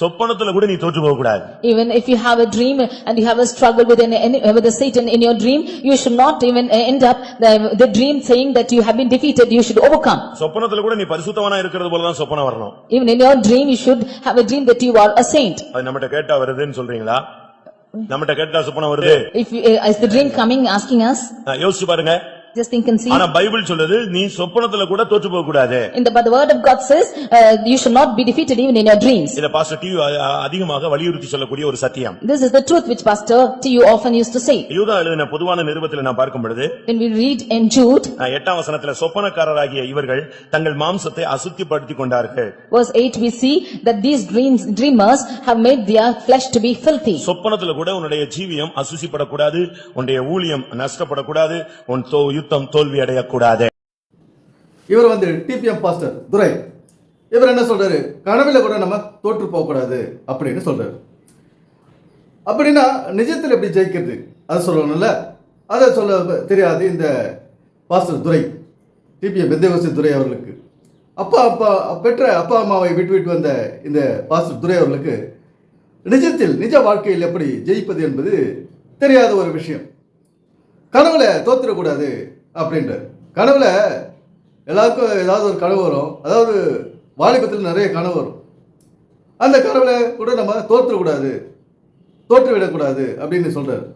சொப்பனத்துல கூட நீ தோற்று போக கூடாது Even if you have a dream and you have a struggle with an, any- with the Satan in your dream, you should not even end up the, the dream saying that you have been defeated, you should overcome. சொப்பனத்துல கூட நீ பரிசுத்தவனா இருக்கிறது போலதான் சொப்பனம் வரணும் Even in your dream, you should have a dream that you are a saint. அது நம்மகிட்ட கேட்டா வருதுன்னு சொல்றீங்களா நம்மகிட்ட கேட்டா சொப்பனம் வருது If, you- uh, is the dream coming asking us, யோசிச்சு பாருங்க just think and see. ஆனா பைபிள் சொல்லுது நீ சொப்பனத்துல கூட தோற்று போக கூடாது In the, but the word of God says, uh, you should not be defeated even in your dreams. இத பாஸ்டர் டிவி அதிகமாக வலியுறுத்தி சொல்லக்கூடிய ஒரு சத்தியம் This is the truth which Pastor T. U. often used to say. யூதா எழுதின பொதுவான நிருபத்தில் நான் பார்க்கும் பொழுது When we read in Jude, அஹ், எட்டாம் வசனத்துல சொப்பனக்காரராகிய இவர்கள் தங்கள் மாம்சத்தை அசுத்திப்படுத்திக் கொண்டார்கள் verse 8, we see that these dreams, dreamers have made their flesh to be filthy. சொப்பனத்துல கூட உன்னுடைய ஜீவியம் அசுசிப்படக்கூடாது உன்னுடைய ஊழியம் நஷ்டப்படக்கூடாது உன் யுத்தம் தோல்வி அடையக்கூடாது இவர் வந்து டிபிஎம் பாஸ்டர் துரை. இவர் என்ன சொல்றாரு? கனவுல கூட நம்ம தோற்று போகக்கூடாது அப்படின்னு சொல்றாரு. அப்படின்னா நிஜத்தில் எப்படி ஜெயிக்கிறது? அதை சொல்லணும்ல. அதை சொல்ல தெரியாது இந்த pastor Durai. TPM Pentecost Durai அவர்களுக்கு. அப்பா அப்பா பெற்ற அப்பா அம்மாவை விட்டு விட்டு வந்த இந்த பாஸ்டர் துரை அவர்களுக்கு நிஜத்தில் நிஜ வாழ்க்கையில் எப்படி ஜெயிப்பது என்பது தெரியாத ஒரு விஷயம். கனவுல தோத்துடக்கூடாது அப்படின்றார். கனவுல எல்லாருக்கும் ஏதாவது ஒரு கனவு வரும். அதாவது வாலிபத்தில் நிறைய கனவு வரும். அந்த கனவுல கூட நம்ம தோற்றுடக்கூடாது தோற்று விடக்கூடாது அப்படின்னு சொல்றாரு.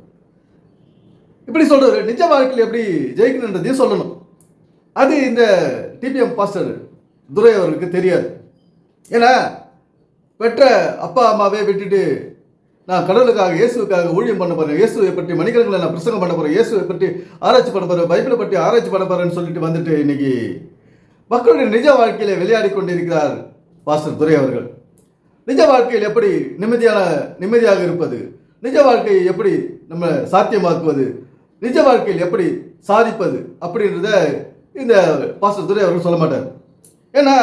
இப்படி சொல்றாரு. நிஜ வாழ்க்கையில் எப்படி ஜெயிக்கணுன்றதையும் சொல்லணும். அது இந்த டிபிஎம் பாஸ்டர் துரை அவர்களுக்கு தெரியாது. ஏன்னா பெற்ற அப்பா அம்மாவே விட்டுட்டு நான் கடவுளுக்காக இயேசுக்காக ஊழியம் பண்ண போறேன். இயேசுவை பற்றி மணிக்கணக்கில் நான் பிரசங்கம் பண்ண போறேன். இயேசுவை பற்றி ஆராய்ச்சி பண்ண போறேன். பைபிளை பற்றி ஆராய்ச்சி பண்ண போறேன்னு சொல்லிட்டு வந்துட்டு இன்னைக்கு மக்களுடைய நிஜ வாழ்க்கையில விளையாடி கொண்டிருக்கிறார் பாஸ்டர் துரை அவர்கள். நிஜ வாழ்க்கையில் எப்படி நிம்மதியான நிம்மதியாக இருப்பது? நிஜ வாழ்க்கையை எப்படி நம்ம சாத்தியமாக்குவது? நிஜ வாழ்க்கையில் எப்படி சாதிப்பது? அப்படின்றத இந்த பாஸ்டர் துரை அவர்கள் சொல்ல மாட்டார். ஏன்னா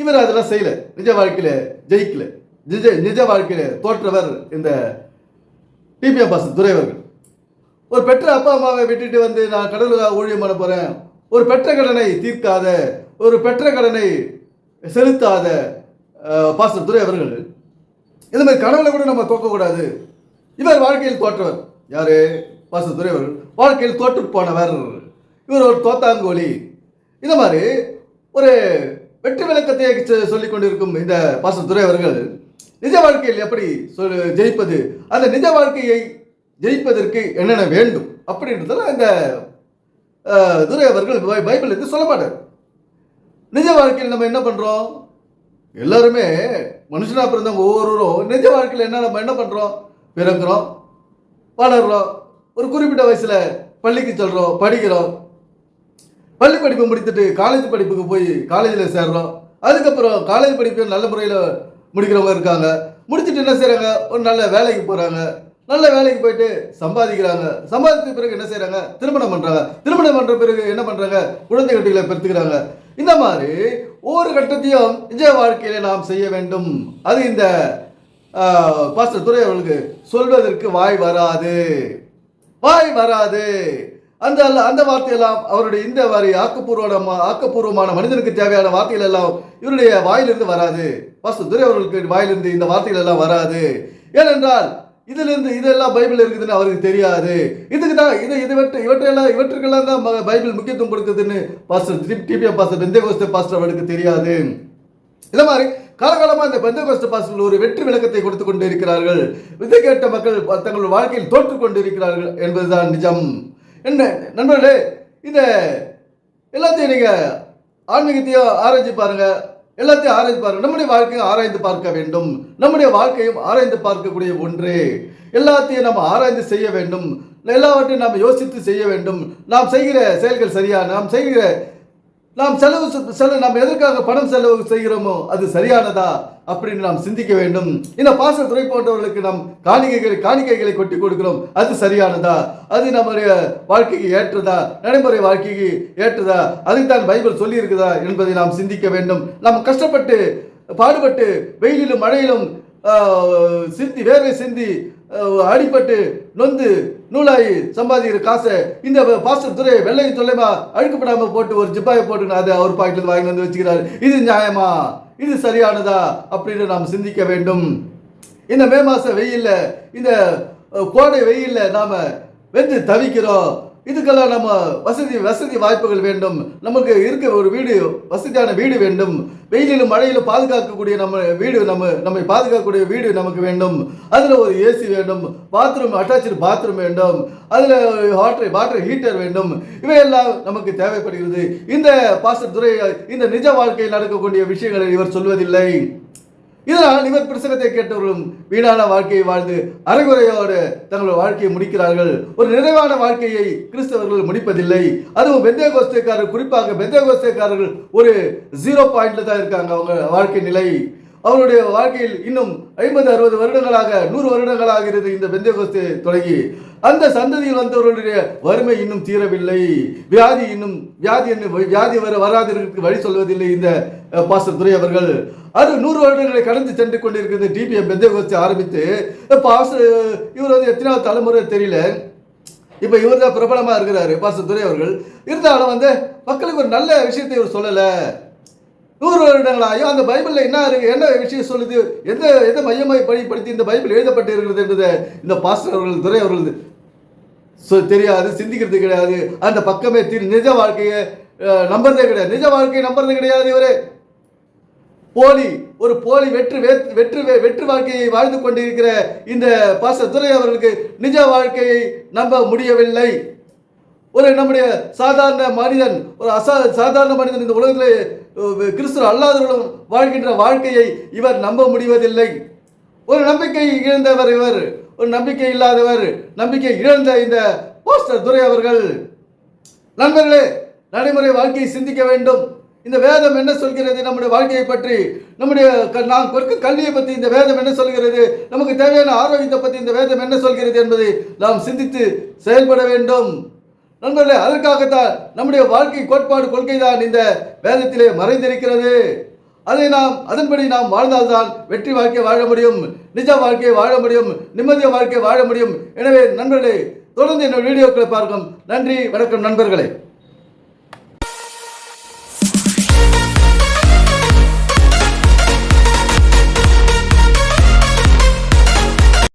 இவர் அதெல்லாம் செய்யல. நிஜ வாழ்க்கையில் ஜெயிக்கல. நிஜ நிஜ வாழ்க்கையில தோற்றவர் இந்த டிபிஎம் பாஸ்டர் துரைவர்கள் ஒரு பெற்ற அப்பா அம்மாவை விட்டுட்டு வந்து நான் கடலுக்காக ஊழியம் பண்ண போகிறேன் ஒரு பெற்ற கடனை தீர்க்காத ஒரு பெற்ற கடனை செலுத்தாத பாஸ்டர் துரை அவர்கள். இந்த மாதிரி கனவுல கூட நம்ம தோக்கக்கூடாது. இவர் வாழ்க்கையில் தோற்றவர். யாரு? பாஸ்டர் துரை அவர்கள். வாழ்க்கையில் தோற்று போனவர். இவர் ஒரு தோத்தாங்கோலி இந்த மாதிரி ஒரு வெற்றி விளக்கத்தை சொல்லிக் கொண்டிருக்கும் இந்த பாஸ்டர் துரை அவர்கள் நிஜ வாழ்க்கையில் எப்படி சொல் ஜெயிப்பது? அந்த நிஜ வாழ்க்கையை ஜெயிப்பதற்கு என்னென்ன வேண்டும்? அப்படின்றதுல இந்த துரை அவர்கள் பைபிள் இருந்து சொல்ல மாட்டார். நிஜ வாழ்க்கையில் நம்ம என்ன பண்றோம்? எல்லாருமே மனுஷனா பிறந்தவங்க ஒவ்வொருவரும் நிஜ வாழ்க்கையில் என்ன நம்ம என்ன பண்றோம்? பிறக்கிறோம் வளர்றோம். ஒரு குறிப்பிட்ட வயசுல பள்ளிக்கு செல்கிறோம் படிக்கிறோம். பள்ளி படிப்பு முடித்துட்டு காலேஜ் படிப்புக்கு போய் காலேஜில் சேர்றோம். அதுக்கப்புறம் காலேஜ் படிப்பு நல்ல முறையில் முடிக்கிறவங்க இருக்காங்க. முடிச்சுட்டு என்ன செய்கிறாங்க ஒரு நல்ல வேலைக்கு போகிறாங்க நல்ல வேலைக்கு போயிட்டு சம்பாதிக்கிறாங்க. சம்பாதித்த பிறகு என்ன செய்கிறாங்க திருமணம் பண்ணுறாங்க திருமணம் பண்ணுற பிறகு என்ன பண்ணுறாங்க குழந்தை குட்டிகளை பெற்றுக்கிறாங்க இந்த மாதிரி ஒவ்வொரு கட்டத்தையும் நிஜ வாழ்க்கையில நாம் செய்ய வேண்டும். அது இந்த பாஸ்டர் துறை அவர்களுக்கு சொல்வதற்கு வாய் வராது. வாய் வராது. அந்த அந்த வார்த்தையெல்லாம் அவருடைய இந்த வரி ஆக்கப்பூர்வமான ஆக்கப்பூர்வமான மனிதனுக்கு தேவையான வார்த்தைகள் எல்லாம் இவருடைய வாயிலிருந்து வராது. பாஸ்டர் துரை அவர்களுக்கு வாயிலிருந்து இந்த வார்த்தைகள் எல்லாம் வராது. ஏனென்றால் இதிலிருந்து இதெல்லாம் பைபிள் இருக்குதுன்னு அவருக்கு தெரியாது. இதுக்கு தான் இது இது இவற்றை இவற்றையெல்லாம் இவற்றுக்கெல்லாம் தான் ம- பைபிள் முக்கியத்துவம் கொடுக்குதுன்னு pastor TPM pastor Pentecost pastor அவருக்கு தெரியாது. இந்த மாதிரி காலகாலமாக இந்த பெந்தகோஸ்த பாஸ்டர்கள் ஒரு வெற்றி விளக்கத்தை கொடுத்து கொண்டு இருக்கிறார்கள் விதை கேட்ட மக்கள் தங்கள் வாழ்க்கையில் தோற்று கொண்டு இருக்கிறார்கள் என்பதுதான் நிஜம். என்ன நண்பர்களே இந்த எல்லாத்தையும் நீங்கள் ஆன்மீகத்தையும் ஆராய்ச்சி பாருங்கள் எல்லாத்தையும் ஆராய்ந்து பாருங்கள் நம்முடைய வாழ்க்கையும் ஆராய்ந்து பார்க்க வேண்டும். நம்முடைய வாழ்க்கையும் ஆராய்ந்து பார்க்கக்கூடிய ஒன்று. எல்லாத்தையும் நம்ம ஆராய்ந்து செய்ய வேண்டும். எல்லாவற்றையும் நாம் யோசித்து செய்ய வேண்டும். நாம் செய்கிற செயல்கள் சரியா? நாம் செய்கிற நாம் செலவு செ- செலவு நாம் எதற்காக பணம் செலவு செய்கிறோமோ அது சரியானதா அப்படின்னு நாம் சிந்திக்க வேண்டும். இந்த பாசத்துறை துறை போன்றவர்களுக்கு நாம் காணிக்கைகளை காணிக்கைகளை கொட்டி கொடுக்கிறோம். அது சரியானதா? அது நம்முடைய வாழ்க்கைக்கு ஏற்றதா? நடைமுறை வாழ்க்கைக்கு ஏற்றதா? அதைத்தான் பைபிள் சொல்லி இருக்குதா என்பதை நாம் சிந்திக்க வேண்டும். நாம் கஷ்டப்பட்டு பாடுபட்டு வெயிலிலும் மழையிலும் சிந்தி வேர்வை சிந்தி அடிபட்டு நொந்து நூலாகி சம்பாதிக்கிற காசை இந்த பாஸ்டர் துறை வெள்ளையும் தொல்லைமா அழுக்கப்படாமல் போட்டு ஒரு ஜிப்பாயை போட்டு அதை அவர் பாக்கெட்டில் வாங்கி வந்து வச்சுக்கிறாரு. இது நியாயமா? இது சரியானதா? அப்படின்னு நாம் சிந்திக்க வேண்டும். இந்த மே மாதம் வெயில்ல இந்த கோடை வெயில்ல நாம் வெந்து தவிக்கிறோம். இதுக்கெல்லாம் நம்ம வசதி வசதி வாய்ப்புகள் வேண்டும். நமக்கு இருக்க ஒரு வீடு வசதியான வீடு வேண்டும். வெயிலிலும் மழையிலும் பாதுகாக்கக்கூடிய நம்ம வீடு நம்ம நம்மை பாதுகாக்கக்கூடிய வீடு நமக்கு வேண்டும். அதில் ஒரு ஏசி வேண்டும். பாத்ரூம் அட்டாச்சு பாத்ரூம் வேண்டும். அதில் வாட்டர் வாட்டர் ஹீட்டர் வேண்டும். இவையெல்லாம் நமக்கு தேவைப்படுகிறது. இந்த பாஸ்டர் துறை இந்த நிஜ வாழ்க்கையில் நடக்கக்கூடிய விஷயங்களை இவர் சொல்வதில்லை. இதனால் இவர் பிரசங்கத்தை கேட்டவர்களும் வீணான வாழ்க்கையை வாழ்ந்து அரைகுறையோடு தங்கள் வாழ்க்கையை முடிக்கிறார்கள். ஒரு நிறைவான வாழ்க்கையை கிறிஸ்தவர்கள் முடிப்பதில்லை. அதுவும் பெந்தே கோஸ்தேக்காரர் குறிப்பாக பெந்தே கோஸ்தேக்காரர்கள் ஒரு ஜீரோ பாயிண்ட்ல தான் இருக்காங்க அவங்க வாழ்க்கை நிலை. அவருடைய வாழ்க்கையில் இன்னும் ஐம்பது அறுபது வருடங்களாக நூறு வருடங்களாகிறது இந்த பெந்தேகோஸ்து தொடங்கி அந்த சந்ததியில் வந்தவர்களுடைய வறுமை இன்னும் தீரவில்லை. வியாதி இன்னும் வியாதி என்ன வியாதி வர வராததற்கு வழி சொல்வதில்லை இந்த பாஸ்டர் துரை அவர்கள். அது நூறு வருடங்களை கடந்து சென்று கொண்டிருக்கிறது டிபிஎம் பெந்தேகோஸ்து ஆரம்பித்து பாஸ்டர் இவர் வந்து எத்தனாவது தலைமுறை தெரியல. இப்போ இவர் தான் பிரபலமாக இருக்கிறாரு பாஸ்டர் துரை அவர்கள். இருந்தாலும் வந்து மக்களுக்கு ஒரு நல்ல விஷயத்தை இவர் சொல்லலை. நூறு வருடங்களாயும் அந்த பைபிளில் என்ன இருக்கு என்ன விஷயம் சொல்லுது எந்த எதை மையமாய் படிப்படுத்தி இந்த பைபிள் எழுதப்பட்டு இருக்கிறது என்பதை இந்த பாஸ்டர் அவர்கள் துறை அவர்கள் தெரியாது சிந்திக்கிறது கிடையாது. அந்த பக்கமே திரு நிஜ வாழ்க்கையை நம்புறதே கிடையாது. நிஜ வாழ்க்கையை நம்புறது கிடையாது இவரு. போலி ஒரு போலி வெற்று வெற்று வெற்று வாழ்க்கையை வாழ்ந்து கொண்டிருக்கிற இந்த பாச துரை அவர்களுக்கு நிஜ வாழ்க்கையை நம்ப முடியவில்லை. ஒரு நம்முடைய சாதாரண மனிதன் ஒரு அசா சாதாரண மனிதன் இந்த உலகத்திலே கிறிஸ்துவ அல்லாதவர்களும் வாழ்கின்ற வாழ்க்கையை இவர் நம்ப முடிவதில்லை. ஒரு நம்பிக்கை இழந்தவர் இவர். ஒரு நம்பிக்கை இல்லாதவர் நம்பிக்கை இழந்த இந்த போஸ்டர் துரை அவர்கள். நண்பர்களே நடைமுறை வாழ்க்கையை சிந்திக்க வேண்டும். இந்த வேதம் என்ன சொல்கிறது? நம்முடைய வாழ்க்கையை பற்றி நம்முடைய நாம் கொடுக்கும் கல்வியை பற்றி இந்த வேதம் என்ன சொல்கிறது? நமக்கு தேவையான ஆரோக்கியத்தை பற்றி இந்த வேதம் என்ன சொல்கிறது என்பதை நாம் சிந்தித்து செயல்பட வேண்டும். நண்பர்களே அதற்காகத்தான் நம்முடைய வாழ்க்கை கோட்பாடு கொள்கை தான் இந்த வேதத்திலே மறைந்திருக்கிறது. அதை நாம் அதன்படி நாம் வாழ்ந்தால்தான் வெற்றி வாழ்க்கை வாழ முடியும் நிஜ வாழ்க்கையை வாழ முடியும் நிம்மதிய வாழ்க்கையை வாழ முடியும். எனவே நண்பர்களே தொடர்ந்து என்னோட வீடியோக்களை பார்க்கும். நன்றி வணக்கம் நண்பர்களே.